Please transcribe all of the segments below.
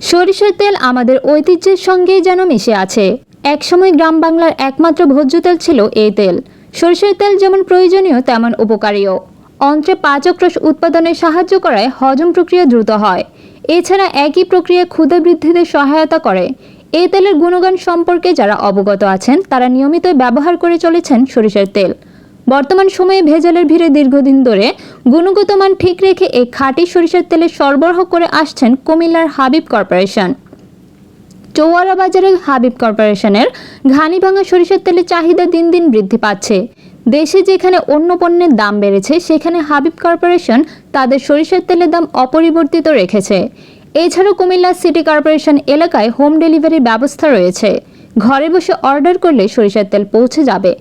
সরিষার তেল আমাদের ঐতিহ্যের সঙ্গেই যেন মিশে আছে। একসময় গ্রাম বাংলার একমাত্র ভোজ্য তেল ছিল এই তেল। সরিষার তেল যেমন প্রয়োজনীয়, তেমন উপকারীও। অন্ত্রে পাচক রস উৎপাদনে সাহায্য করায় হজম প্রক্রিয়া দ্রুত হয়। এছাড়া একই প্রক্রিয়া ক্ষুদা বৃদ্ধিতে সহায়তা করে। এই তেলের গুণগান সম্পর্কে যারা অবগত আছেন, তারা নিয়মিত ব্যবহার করে চলেছেন সরিষার তেল। বর্তমান সময়ে ভেজালের ভিড়ে দীর্ঘদিন ধরে গুণগত মান ঠিক রেখে এই খাঁটি সরিষার তেলে সরবরাহ করে আসছেন কুমিল্লার হাবিব কর্পোরেশন। চৌয়ারা বাজারে হাবিব কর্পোরেশনের ঘানিভাঙা সরিষার তেলের চাহিদা দিন দিন বৃদ্ধি পাচ্ছে। দেশে যেখানে অন্য পণ্যের দাম বেড়েছে, সেখানে হাবিব কর্পোরেশন তাদের সরিষার তেলের দাম অপরিবর্তিত রেখেছে। এছাড়াও কুমিল্লা সিটি কর্পোরেশন এলাকায় হোম ডেলিভারির ব্যবস্থা রয়েছে। ঘরে বসে অর্ডার করলে সরিষার তেল পৌঁছে যাবে।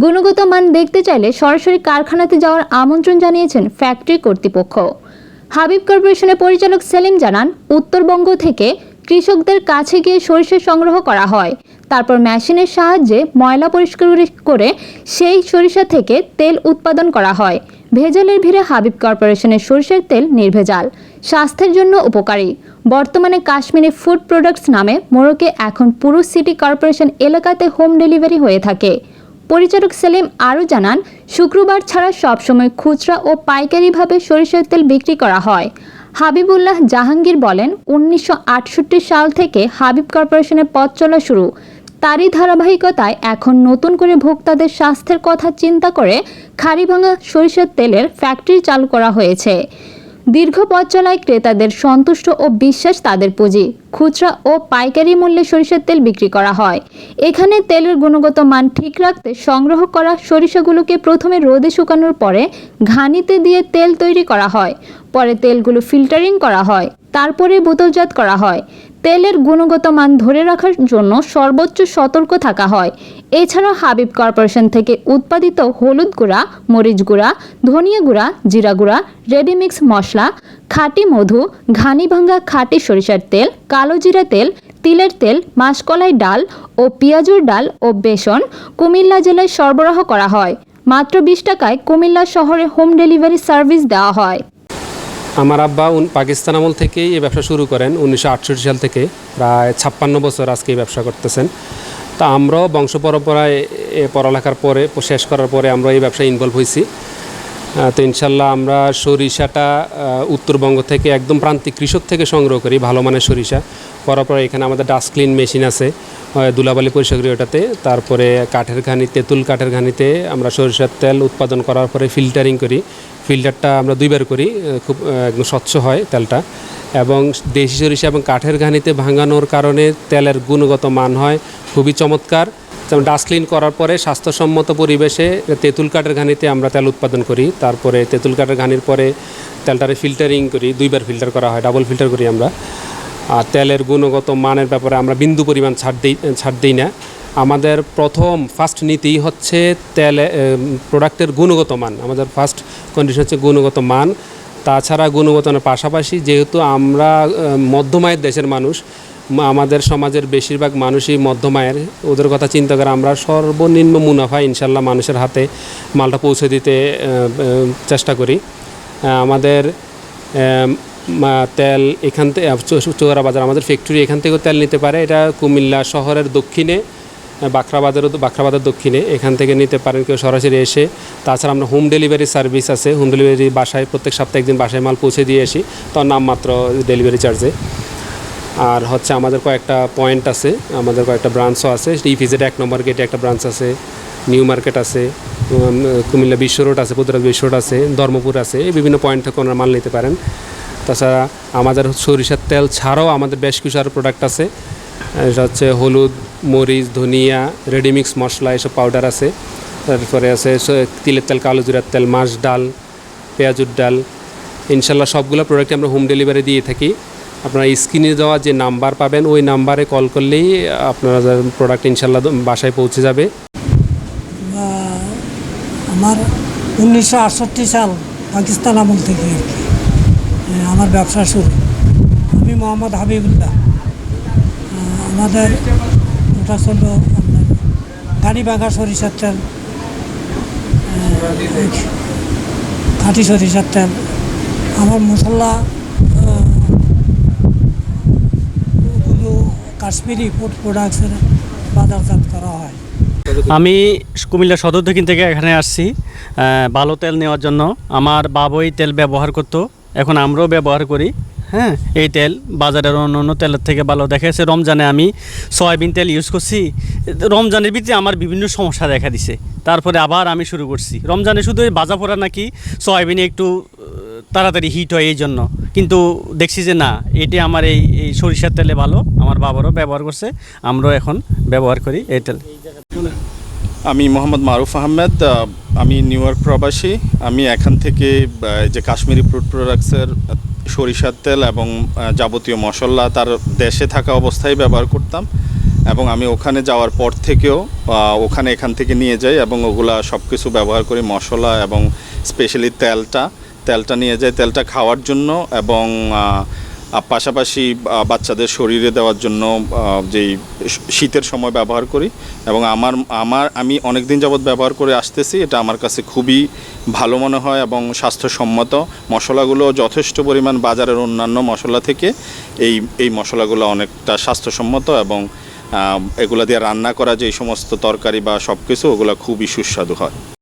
গুণগত মান দেখতে চাইলে সরাসরি কারখানাতে যাওয়ার আমন্ত্রণ জানিয়েছেন ফ্যাক্টরি কর্তৃপক্ষ। হাবিব কর্পোরেশনের পরিচালক সেলিম জানান, উত্তরবঙ্গ থেকে কৃষকদের কাছে গিয়ে সরিষা সংগ্রহ করা হয়। তারপর মেশিনের সাহায্যে ময়লা পরিষ্কার করে সেই সরিষা থেকে তেল উৎপাদন করা হয়। ভেজালের ভিড়ে হাবিব কর্পোরেশনের সরিষার তেল নির্ভেজাল, স্বাস্থ্যের জন্য উপকারী। বর্তমানে কাশ্মীরি ফুড প্রোডাক্টস নামে মোড়কে এখন পুরো সিটি কর্পোরেশন এলাকাতে হোম ডেলিভারি হয়ে থাকে। পরিচালক সেলিম আরও জানান, শুক্রবার ছাড়া সবসময় খুচরা ও পাইকারিভাবে সরিষার তেল বিক্রি করা হয়। হাবিবুল্লাহ জাহাঙ্গীর বলেন, উনিশশো আটষট্টি সাল থেকে হাবিব কর্পোরেশনের পথ চলা শুরু। তারই ধারাবাহিকতায় এখন নতুন করে ভোক্তাদের স্বাস্থ্যের কথা চিন্তা করে, খাড়িভাঙা সরিষার তেলের ফ্যাক্টরি চালু করা হয়েছে। দীর্ঘ পথ চলায় ক্রেতাদের সন্তুষ্ট ও বিশ্বাস তাদের পুঁজি, খুচরা ও পাইকারি মূল্যে সরিষার তেল বিক্রি করা হয়। এখানে তেলের গুণগত মান ঠিক রাখতে সংগ্রহ করা সরিষাগুলোকে প্রথমে রোদে শুকানোর পরে ঘানিতে দিয়ে তেল তৈরি করা হয়। পরে তেলগুলো ফিল্টারিং করা হয়। তারপরে বোতলজাত করা হয়। তেলের গুণগত মান ধরে রাখার জন্য সর্বোচ্চ সতর্ক থাকা হয়। এছাড়াও হাবিব কর্পোরেশন থেকে উৎপাদিত হলুদ গুঁড়া, মরিচ গুঁড়া, ধনিয়া গুঁড়া, জিরা গুঁড়া, রেডিমিক্স মশলা, খাঁটি মধু, ঘানি ভাঙ্গা খাঁটি সরিষার তেল, কালো জিরা তেল, তিলের তেল, মাসকলাই ডাল ও পেঁয়াজুর ডাল ও বেসন কুমিল্লা জেলায় সরবরাহ করা হয়। মাত্র বিশ টাকায় কুমিল্লা শহরে হোম ডেলিভারি সার্ভিস দেওয়া হয়। আমার আব্বা পাকিস্তান আমল থেকেই এই ব্যবসা শুরু করেন, উনিশশো আটষট্টি সাল থেকে প্রায় ছাপ্পান্ন বছর আজকে এই ব্যবসা করতেছেন। তা আমরাও বংশ পরম্পরায় পড়ালেখার পরে, শেষ করার পরে আমরা এই ব্যবসায় ইনভলভ হয়েছি তো ইনশাল্লাহ আমরা সরিষাটা উত্তরবঙ্গ থেকে একদম প্রান্তিক কৃষক থেকে সংগ্রহ করি, ভালো মানের সরিষা। করার পরে এখানে আমাদের ডাস্ট ক্লিন মেশিন আছে দুলাবালি পরিষ্কার ওটাতে। তারপরে কাঠের ঘানি, তেঁতুল কাঠের ঘানিতে আমরা সরিষার তেল উৎপাদন করার পরে ফিল্টারিং করি। ফিল্টারটা আমরা দুইবার করি খুব একদম স্বচ্ছ হয় তেলটা। এবং দেশি সরিষা এবং কাঠের ঘানিতে ভাঙানোর কারণে তেলের গুণগত মান হয়, খুবই চমৎকার। যেমন ডাস্ট ক্লিন করার পরে স্বাস্থ্যসম্মত পরিবেশে তেঁতুল কাঠের ঘানিতে আমরা তেল উৎপাদন করি। তারপরে তেঁতুল কাঠের ঘানির পরে তেলটারে ফিল্টারিং করি, দুইবার ফিল্টার করা হয় ডাবল ফিল্টার করি আমরা। আর তেলের গুণগত মানের ব্যাপারে আমরা বিন্দু পরিমাণ ছাড় দিই ছাড় দিই না। আমাদের প্রথম ফার্স্ট নীতি হচ্ছে তেলে প্রোডাক্টের গুণগত মান। আমাদের ফার্স্ট কন্ডিশন হচ্ছে গুণগত মান। তাছাড়া গুণগত মানের পাশাপাশি যেহেতু আমরা মধ্যমায়ের দেশের মানুষ আমাদের সমাজের বেশিরভাগ মানুষই মধ্যমায়ের। ওদের কথা চিন্তা করে আমরা সর্বনিম্ন মুনাফা ইনশাল্লাহ মানুষের হাতে মালটা পৌঁছে দিতে চেষ্টা করি। আমাদের তেল এখান থেকে চৌরা বাজার আমাদের ফ্যাক্টরি এখান থেকেও তেল নিতে পারে। এটা কুমিল্লা শহরের দক্ষিণে। বাখরাবাদের বাখরাবাদের দক্ষিণে। এখান থেকে নিতে পারেন কেউ সরাসরি এসে। তাছাড়া আমরা হোম ডেলিভারি সার্ভিস আছে। হোম ডেলিভারি বাসায় প্রত্যেক সপ্তাহে একদিন বাসায় মাল পৌঁছে দিয়ে আসি। তার নামমাত্র ডেলিভারি চার্জে। আর হচ্ছে আমাদের কয়েকটা পয়েন্ট আছে। আমাদের কয়েকটা ব্রাঞ্চও আছে। ইফিজেড এক নম্বর গেটে একটা ব্রাঞ্চ আছে। নিউ মার্কেট আছে। কুমিল্লা বিশ্ব রোড আছে পুতুরাজ বিশ্ব রোড আছে, ধর্মপুর আছে। এই বিভিন্ন পয়েন্ট থেকে ওনারা মাল নিতে পারেন। তাছাড়া আমাদের সরিষার তেল ছাড়াও আমাদের বেশ কিছু আরও প্রোডাক্ট আছে। এটা হচ্ছে হলুদ, মরিচ, ধনিয়া, রেডিমিক্স মশলা এসব পাউডার আছে। তারপরে আছে তিলের তেল, কালো জিরার তেল, মাছ ডাল, পেঁয়াজুর ডাল। ইনশাল্লাহ সবগুলো প্রোডাক্ট আমরা হোম ডেলিভারি দিয়ে থাকি। আপনারা স্ক্রিনে দেওয়া যে নাম্বার পাবেন, ওই নাম্বারে কল করলেই আপনারা প্রোডাক্ট ইনশাল্লাহ বাসায় পৌঁছে যাবে। আমার উনিশশো আটষট্টি সাল পাকিস্তান আমল থেকে আর কি। আমার ব্যবসা শুরু। আমি মোহাম্মদ হাবিবুল্লাহ। আমাদের ওটা ছিল আপনার গাড়ি বাঘা সরিষার তেল খাঁটি সরিষার তেল। আমার মশলা কাশ্মীরি ফুড প্রোডাক্টসের বাজারজাত করা হয়। আমি কুমিল্লা সদর দক্ষিণ থেকে এখানে আসছি ভালো তেল নেওয়ার জন্য। আমার বাবই তেল ব্যবহার করতো, এখন আমরাও ব্যবহার করি। হ্যাঁ? এই তেল বাজারের অন্য অন্য তেলের থেকে ভালো দেখা যাচ্ছে রমজানে আমি সয়াবিন তেল ইউজ করছি। রমজানের ভিতরে আমার বিভিন্ন সমস্যা দেখা দিছে। তারপরে আবার আমি শুরু করছি। রমজানে শুধু এই বাজা পোড়া নাকি সয়াবিনে একটু তাড়াতাড়ি হিট হয় এই জন্য। কিন্তু দেখছি যে না এটি আমার এই এই সরিষার তেলে ভালো। আমার বাবারও ব্যবহার করছে। আমরাও এখন ব্যবহার করি এই তেল। আমি মোহাম্মদ মারুফ আহমেদ আমি নিউ ইয়র্ক প্রবাসী। আমি এখান থেকে যে কাশ্মীরি ফ্রুট প্রোডাক্টসের সরিষার তেল এবং যাবতীয় মশলা তার দেশে থাকা অবস্থায় ব্যবহার করতাম এবং আমি ওখানে যাওয়ার পর থেকেও ওখানে এখান থেকে নিয়ে যাই এবং ওগুলা সব কিছু ব্যবহার করি, মশলা এবং স্পেশালি তেলটা তেলটা নিয়ে যাই, তেলটা খাওয়ার জন্য এবং পাশাপাশি বাচ্চাদের শরীরে দেওয়ার জন্য যেই শীতের সময় ব্যবহার করি এবং আমার আমার, আমি অনেক দিন যাবৎ ব্যবহার করে আসতেছি। এটা আমার কাছে খুবই ভালো মনে হয় এবং স্বাস্থ্যসম্মত। মশলাগুলো যথেষ্ট পরিমাণ বাজারের অন্যান্য মশলা থেকে এই এই মশলাগুলো অনেকটা স্বাস্থ্যসম্মত এবং এগুলো দিয়ে রান্না করা যে সমস্ত তরকারি বা সব কিছু ওগুলো খুবই সুস্বাদু হয়।